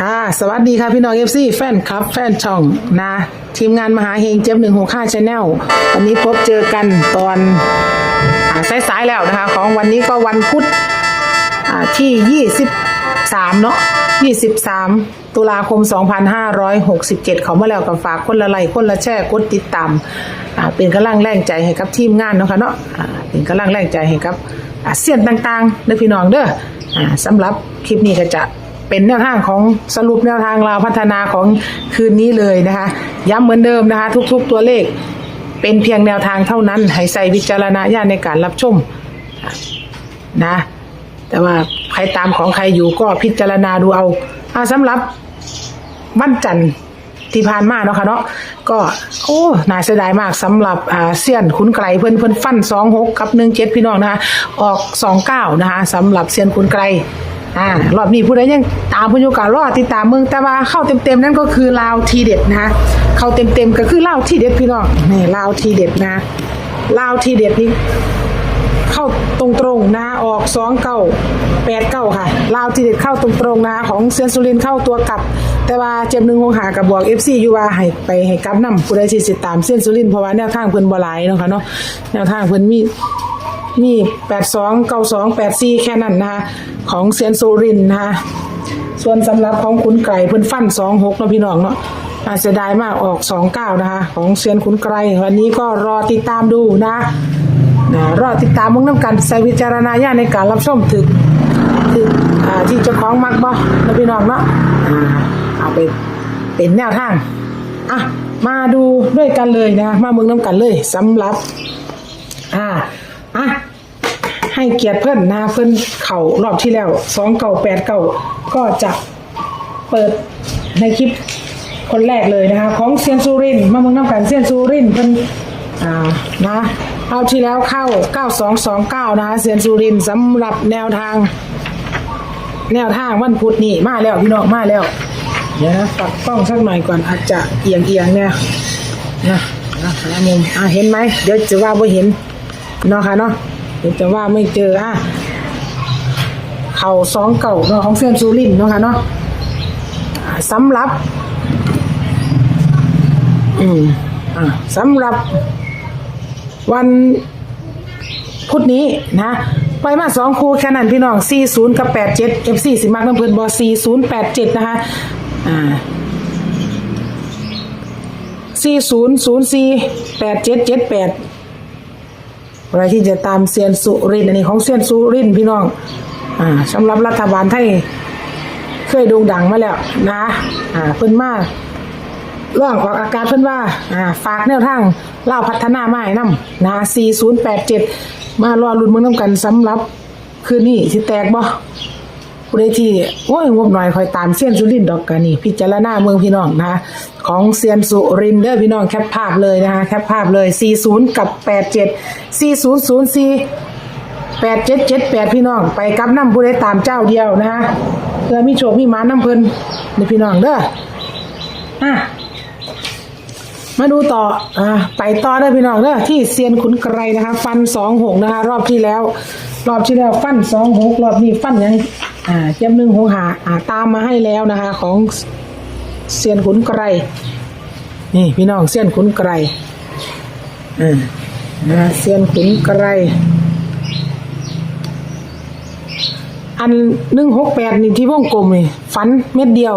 ค่ะ สวัสดีค่ะพี่น้องเอฟซีแฟนคลับ แฟนช่องนะ ทีมงานมหาเฮงเจ็บหนึ่งหกห้าชาแนลวันนี้พบเจอกันตอนอ่าสายๆแล้วนะคะ ของวันนี้ก็วันพุธอ่าที่23เนาะ23ตุลาคม2567เจ็ดขามาแล้วกับฝากคนละไลค์คนละแชร์กดติดตามอ่าเป็นกำลังแรงใจให้กับทีมงานเนาะค่ะเนาะอ่าเป็นกำลังแรงใจให้กับอาเซียนต่างๆเด้อพี่น้องเด้ออ่าสำหรับคลิปนี้ก็จะ เป็นแนวทางของสรุปแนวทางเราพัฒนาของคืนนี้เลยนะคะ ย้ำเหมือนเดิมนะคะ ทุกๆตัวเลข เป็นเพียงแนวทางเท่านั้นให้ใส่วิจารณญาณในการรับชมนะแต่ว่าใครตามของใครอยู่ก็พิจารณาดูเอาอาสำหรับวันจันทร์ที่ผ่านมาเนาะค่ะเนาะก็โอ้น่าเสียดายมากสำหรับอ่าเซียนขุนไกรเพิ่อนเพิ่อนฟันสองหกกับหนึ่งเจ็ดพี่น้องนะคะออกสองเก้านะคะสำหรับเซียนขุนไกร อ่ารอบนี้ผู้ใดยังตามเพิ่นอยู่ก็รอติดตามเมืองแต่ว่าเข้าเต็มๆนั่นก็คือลาวทีเด็ดนะเข้าเต็มๆก็คือลาวทีเด็ดพี่น้องนี่ลาวทีเด็ดนะลาวทีเด็ดนี่เข้าตรงๆนะออกสองเก้าแปดเก้าค่ะลาวทีเด็ดเข้าตรงๆนะของเซียนสุรินเข้าตัวกลับ แต่ว่าเจ็บหนึ่งหงหากับบวกเอฟซีอยู่ว่าให้ไปให้กลับนำผู้ใดสิติดตามเซียนสุรินเพราะว่าแนวทางเพิ่นบ่หลายเนาะค่ะเนาะแนวทางเพิ่นมี มีแปดสองเก้าสองแปดสี่แค่นั้นนะคะของเซียนสุรินนะคะส่วนสำหรับของขุนไก่เพิ่นฟันสองหกเนาะพี่น้องเนาะน่าเสียดายมากออกสองเก้านะคะ ของเซียนขุนไกรวันนี้ก็รอติดตามดูนะนะรอติดตามมึงน้ำกันใส่วิจารณญาณในการรับชมถึกถึกที่เจ้าของมักบ่นะพี่น้องเนาะเอาไปเป็นแนวทางอะมาดูด้วยกันเลยนะ มามึงน้ำกันเลยสำหรับ อ่าอะ ให้เกียรติเพิ่นนะเพิ่นเข่ารอบที่แล้วสองเก่าแปดเก่าก็จะเปิดในคลิปคนแรกเลยนะคะของเซียนซูรินมาเมืองน้ำกันเซียนซูรินเพิ่นอ่านะเอาที่แล้วเข้า 9229 นะคะเซียนซูรินสำหรับแนวทาง แนวทางวันพุธนี่มาแล้วพี่น้องมาแล้ว เดี๋ยวนะปักกล้องสักหน่อยก่อนอาจจะเอียงเอียงเนี่ยนะนะหามุมอะเห็นไหมเดี๋ยวจะว่าไม่เห็นเนาะค่ะเนาะ เดี๋ยวจะว่าไม่เจออะเข่าสองเก่าเนาะของเซียนซูรินเนาะค่ะเนาะสำหรับ อืมอ่าสำหรับ วันพุธนี้นะไปมาสองคู่แค่นั้นพี่น้อง 40 กับ 87 FC สิมักน้ำเพื่อนบอ4087 นะคะ อ่า 4004 8778 อะไรที่จะตามเซียนสุรินอันนี้ของเซียนสุรินพี่น้อง อ่าสำหรับรัฐบาลไทยเคยโด่งดังมาแล้วนะ อ่าเพิ่นมาร่องออกอากาศเพิ่นว่า อ่า ฝากแนวทางเล่าพัฒนาไมาให้นำนะ4087 มารอรุ่นเมืองน้ำกันสำหรับ คืนนี้สิแตกบ่ ผู้ใดที่โอ้ยงบหน่อยคอยตามเซียนสุรินดอกกันนี่พิจารณาเมืองพี่น้องนะคะของเซียนสุรินเด้อพี่น้องแคปภาพเลยนะคะแคปภาพเลย 40 กับ 87 4004 8778 พี่น้องไปกับน้ำผู้ใดตามเจ้าเดียวนะคะเพื่อมีโชคมีหมาน้ำเพิ่นนี่พี่น้องเด้ออะ มาดูต่ออ่าไปต่อได้พี่น้องเด้อที่เซียนขุนไกรนะคะ ฟันสองหกนะคะ รอบที่แล้ว รอบที่แล้วฟันสองหกรอบนี้ฟันยังอ่าเจ็บหนึ่งหกหาอ่าตามมาให้แล้วนะคะ ของเซียนขุนไกรนี่พี่น้องเซียนขุนไกรอ่านะเซียนขุนไกรอันหนึ่งหกแปดนี่ที่วงกลมนี่ฟันเม็ดเดียว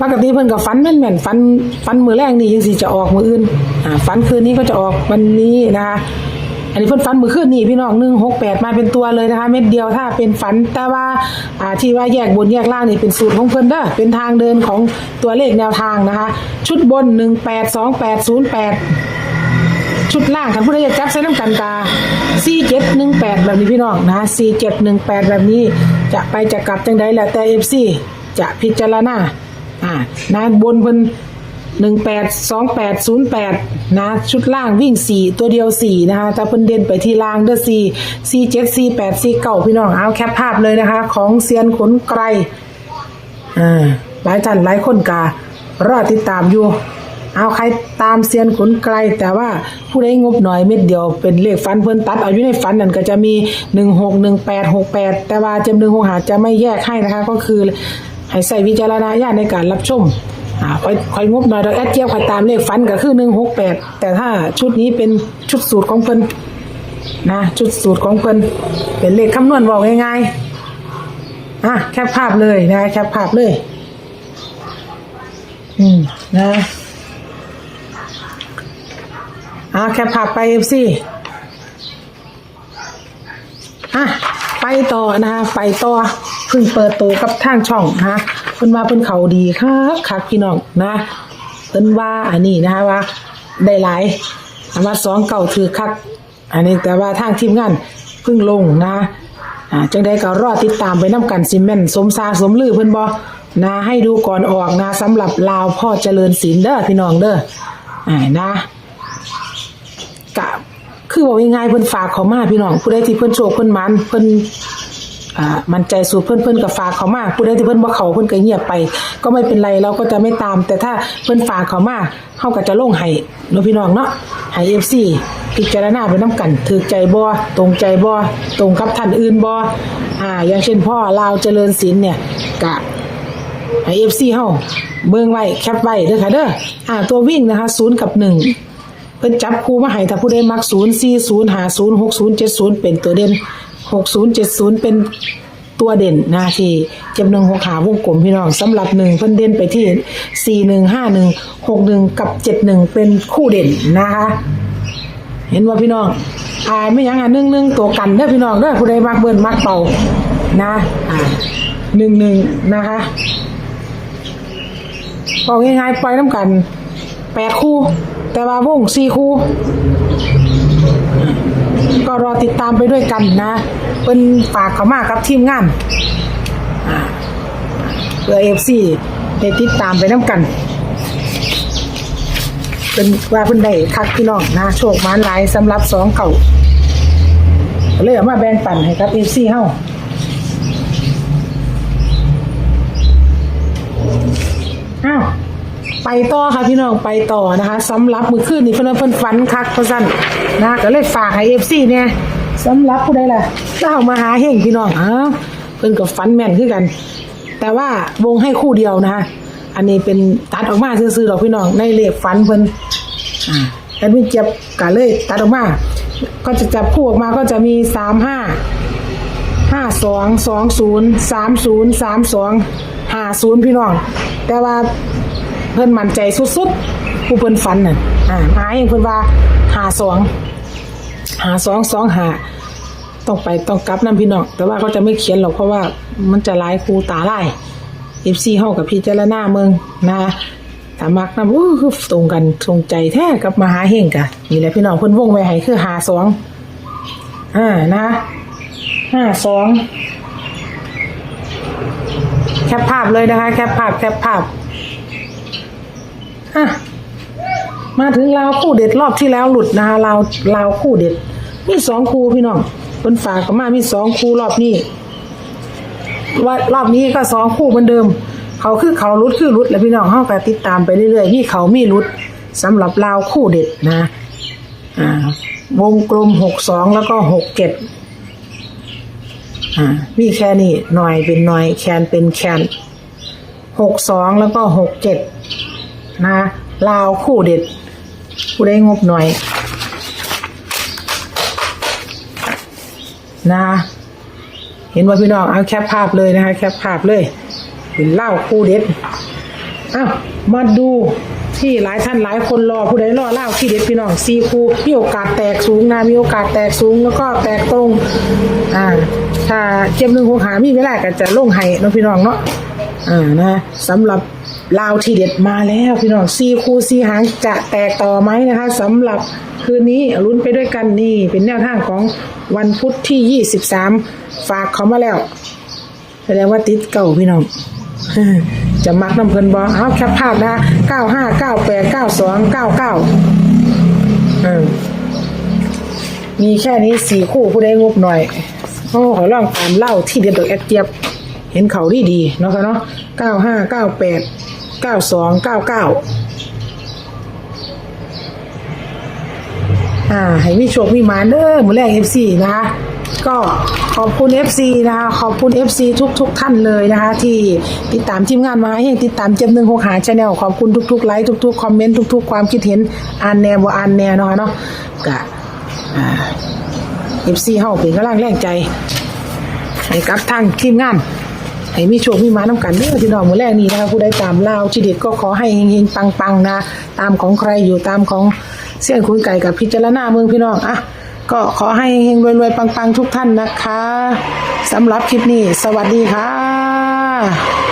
ปกติเพิ่นกับฟันแม่นแม่นๆฟันฟันมือแรกนี่ยังสิจะออกมืออื่นอ่าฟันคืนนี้ก็จะออกวันนี้นะคะอันนี้เพิ่นฟันมือคืนนี่พี่น้องหนึ่งหกแปดมาเป็นตัวเลยนะคะ เม็ดเดียวถ้าเป็นฟันแต่ว่าอ่าที่ว่าแยกบนแยกล่างนี่เป็นสูตรของเพิ่นเด้อเป็นทางเดินของตัวเลขแนวทางนะคะ ชุดบนหนึ่งแปดสองแปดศูนย์แปดชุดล่างคันผู้ใดจะจับใส่น้ำกันตา4 7 1 8แบบนี้พี่น้องนะ4 7 1 8แปดแบบนี้จะไปจะกลับจังใดแล้วแต่ FC จะพิจารณา อ่านะบนเพิ่น18 28 08นย์แปดนะชุดล่างวิ่ง4ตัวเดียว4นะคะแต่เพิ่นเด่นไปที่ล่างเด้อ4 4 7 4 8 4 9พี่น้องเอาแคปภาพเลยนะคะ ของเซียนขนไกรอ่าหลายท่านหลายคนการอติดตามอยู่ เอาใครตามเซียนขุนไกล แต่ว่าผู้ใดงบหน่อยเม็ดเดียวเป็นเลขฟันเพิ่นตัดเอาอยู่ในฟันนั่นก็จะมี1 6 1 8 6 8แต่ว่าจำหนึ่งหกหาจะไม่แยกให้นะคะก็คือ ให้ใส่วิจารณญาณในการรับชมอ่าคอยคอยงบหน่อยดอกแอดเจียวคอยตามเลขฟันก็คือหนึ่งหกแปดแต่ถ้าชุดนี้เป็นชุดสูตรของเพิ่นนะชุดสูตรของเพิ่นเป็นเลขคำนวณบอกง่ายๆอะแคปภาพเลยนะแคปภาพเลย อืมนะอะแคปภาพไปเอฟซีอะไปต่อนะคะไปต่อ พิ่งเปิดตัวกับทางช่องนะคะเพิ่นว่าเพิ่นเขาดีครับคับพี่น้องนะเพิ่นว่าอันนี้นะคะว่าได้หลายอันว่าสองเก่าถือคักอันนี้แต่ว่าทางทีมงานเพิ่งลงนะอ่าจังได้ก็รอติดตามไปน้ำกันซิเมนสมซาสมลือเพิ่นบอนะให้ดูก่อนออกนะสำหรับลาวพ่อเจริญศิลเด้อพี่น้องเด้ออ่านะกะคือบอกง่ายๆเพิ่นฝากเขามาพี่น้องผู้ใดที่เพิ่นโชคเพิ่นมันเพิ่น อ่ามันใจสูตรเพิ่อนเพิ่นก็ฝากเขามากผู้ใดที่เพิ่อนบ่เขาเพิ่อนก็เงียบไป ก็ไม่เป็นไรเราก็จะไม่ตาม แต่ถ้าเพิ่อนฝากเขามากเฮาก็จะลงให้เนาะพี่น้องเนาะให้ FC พิจารณาไปนํกันถูกใจบ่ตรงใจบ่ตรงกับท่านอื่นบ่อ่า อย่างเช่นพ่อลาวเจริญศิลป์เนี่ยกะให้เอฟซีเฮาเบิ่งไว้แคปไว้เด้อค่ะเด้ออ่า ตัววิ่งนะคะ0กับ1เพิ่นจับคู่มาให้ถ้าผู้ใดมัก0 4 0 5 0 6 0 7 0เป็นตัวเด่น 60 70เป็นตัวเด่นนะที่จำนวนหกหาวงกลมพี่น้องสำหรับหนึ่งเพิ่นเด่นไปที่4 1 5 1 6 1กับ7 1เป็นคู่เด่นนะคะ เห็นว่าพี่น้องอ่าไม่ยังอะหนึ่งหนึ่งตัวกันเด้อพี่น้องเด้อผู้ใดมักเบิ้นมักเป่านะอ่าหนึ่งหนึ่งนะคะบอกง่ายๆปล่อยน้ำกันแปดคู่ แต่ว่าวงสี่คู่ ก็รอติดตามไปด้วยกันนะเป็นฝากเขามากับทีมงานเพื่อเอฟซีได้ติดตามไปน้ำกัน เป็นว่าเพิ่นได้คักพี่น้องนะโชคมานหลายสำหรับสองเก่าเลยเอามาแบ่งปันให้ครับเอฟซีเฮาอ้าว ไปต่อค่ะพี่น้องไปต่อนะคะสำหรับมือคืนนี้เพิ่นเพิ่นฝันคักเพราะซั่นนะก็เลยฝากให้ FC เนี่ยสำหรับผู้ใดล่ะเจ้ามาหาเฮงพี่น้องอ้าวเพิ่นก็ฝันแม่นคือกัน แต่ว่าวงให้คู่เดียวนะคะอันนี้เป็นตัดออกมาซื่อๆดอกพี่น้องในเลขฝันเพิ่นอ่าแอดมินเจ็บก็เลยตัดออกมา ก็จะจับคู่ออกมาก็จะมีสามห้าห้าสองสองศูนย์สามศูนย์สามสองห้าศูนย์พี่น้อง แต่ว่า เพิ่นมั่นใจสุดๆผู้เพิ่นฝันน่ะอ่าหาเองเพิ่นว่าหาสองหาสองสองหาต้องไปต้องกลับนํพี่น้องแต่ว่าเขาจะไม่เขียนหรอกเพราะว่ามันจะหลายครูตาไลายเอฟซีเฮากับพี่เจารณาเมืองนะถามักนำโอ้คือตรงกันตรงใจแท้กับมหาเฮงกะนี่แหละพี่น้องเพิ่นวงไว้ให้คือหาสองอ่านะห้าสองแคปภาพเลยนะคะ แคปภาพแคปภาพ อะมาถึงลาวคู่เด็ดรอบที่แล้วหลุดนะคะลาวลาวคู่เด็ด มีสองคู่พี่น้องเป็นฝากก็มามีสองคู่รอบนี้ว่ารอบนี้ก็สองคู่เหมือนเดิม เขาคือเขารุดคือรุดแล้วพี่น้องเข้าก็ติดตามไปเรื่อยๆมีเขามีรุดสำหรับลาวคู่เด็ดนะอ่าวงกลมหกสองแล้วก็หกเจ็ดอ่ามีแค่นี้หน่อยเป็นหน่อยแคนเป็นแคนหกสองแล้วก็หกเจ็ด นะลาวคู่เด็ด ผู้ได้งบหน่อย นะ เห็นว่าพี่น้องเอาแคปภาพเลยนะคะ แคปภาพเลย เป็นเล่าคู่เด็ดอ้าวมาดูที่หลายท่านหลายคนรอผู้ใดรอเล่าที่เด็ดพี่น้องซีคูมีโอกาสแตกสูงนะมีโอกาสแตกสูงแล้วก็แตกตรง อ่า ถ้าเจ็บหนึ่งหกหามีเวลาก็จะลงให้เนาะพี่น้องเนาะอ่านะสำหรับ ลาวที่เด็ดมาแล้วพี่น้องซีคูซีหางจะแตกต่อไหมนะคะสำหรับคืนนี้ลุ้นไปด้วยกันนี่ เป็นแนวทางของวันพุธที่ 23 ฝากเขามาแล้วแสดงว่าติดเก่าพี่น้องจะมักน้ำเพลินบอเอาแคปภาพนะ95 98 92 99เก้าสออมีแค่นี้สี่คู่ผู้ใดงบหน่อยโอ้ขอลองตามเล่าที่เด็ดดอกแอดเจี๊ยบ เห็นเขาดีดีเนาะค่ะเนาะเก้าห้าเก้าแปด เก้าสองเก้าเก้าอ่า ให้มีโชคมีหมาเด้อมือแรกเอฟซีนะคะ ก็ขอบคุณ FC นะคะ ขอบคุณ FC ทุกทุกๆท่านเลยนะคะ ที่ติดตามทีมงานมาให้ติดตามเจ็บหนึ่งหกหาชาแนลขอบคุณทุกๆไลค์ทุกๆคอมเมนต์ทุกๆ ความคิดเห็นอ่านแนวบ่อ่านแนวเนาะเนาะกะอ่า FC เฮาเป็นกำลังแรงใจให้กับทางทีมงาน ให้มีโชคมีมาน้ำกันเด้อพี่น้องมือแรกนี้นะคะผู้ใดตามเล่าวที่เด็ดก็ขอให้เฮงๆปังๆนะ ตามของใครอยู่ตามของเสี่ยงคุณไก่กับพิจารณาเมืองพี่น้องอะก็ขอให้เฮงๆรวยๆปังๆทุกท่านนะคะสำหรับคลิปนี้ สวัสดีค่ะ